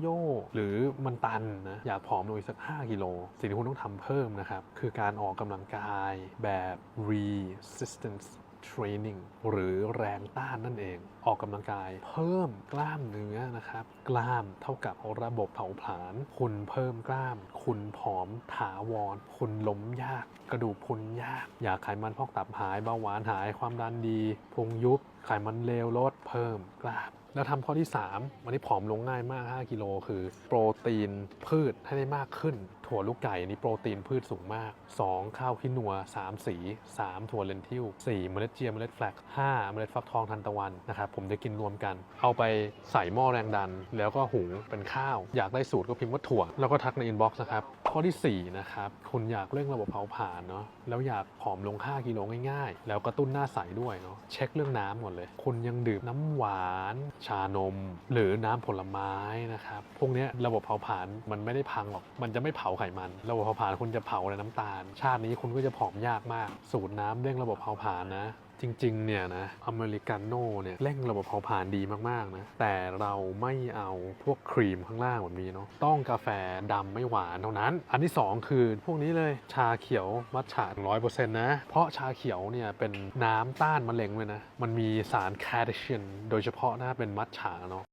โย่หรือมันตันนะอยากผอมลงอีกสัก 5 กิโล สิ่งที่คุณต้องทำเพิ่มนะครับ คือการออกกำลังกายแบบ resistance training หรือแรงต้านนั่นเอง ออกกำลังกายเพิ่มกล้ามเนื้อนะครับ กล้ามเท่ากับระบบเผาผลาญคุณเพิ่มกล้าม คุณผอมถาวร คุณล้มยาก กระดูกพุนยาก อยากไขมันพอกตับหายเบาหวานหายความดันดีพุงยุบไขมันเลวลดเพิ่มกล้ามแล้วทำข้อที่ 3 วันนี้ผอมลงง่ายมาก 5 กิโลคือโปรตีนพืชให้ได้มากขึ้น ถั่วลูกไก่นี่โปรตีนพืชสูงมาก 2 ข้าวขี้นัว 3 สี 3 ถั่วเลนทิว4เมล็ดเจียเมล็ดแฟลก5เมล็ดฟักทองทันตะวันนะครับผมจะกินรวมกัน เอาไปใส่หม้อแรงดัน แล้วก็หุงเป็นข้าว อยากได้สูตรก็พิมพ์ว่าถั่ว แล้วก็ทักในอินบ็อกซ์นะครับข้อทีสี่ 4 นะครับคุณอยากเร่งระบบเผาผลาญเนาะแล้วอยากผอมลง 5 กิโลง่ายๆ แล้วกระตุ้นหน้าใสด้วยเนาะเช็คเรื่องน้ำหมดเลย คุณยังดื่มน้ำหวาน ชานม หรือน้ำผลไม้นะครับพวกนี้ระบบเผาผลาญมันไม่ได้พังหรอก มันจะไม่เผาไขมัน ระบบเผาผลาญคุณจะเผาแต่น้ำตาล ชาตินี้คุณก็จะผอมยากมาก สูตรน้ำเร่งระบบเผาผลาญนะ จริงๆ เนี่ยนะอเมริกาโน่เนี่ยเร่งระบบเผาผลาญดีมากๆนะแต่เราไม่เอาพวกครีมข้างล่างแบบนี้เนาะต้องกาแฟดำไม่หวานเท่านั้น อันที่ 2 คือพวกนี้เลยชาเขียวมัทฉะร้อยเปอร์เซ็นต์นะ เพราะชาเขียวเนี่ยเป็นน้ำต้านมะเร็งเลยนะ มันมีสารแคลเซียมโดยเฉพาะนะเป็นมัทฉะเนาะ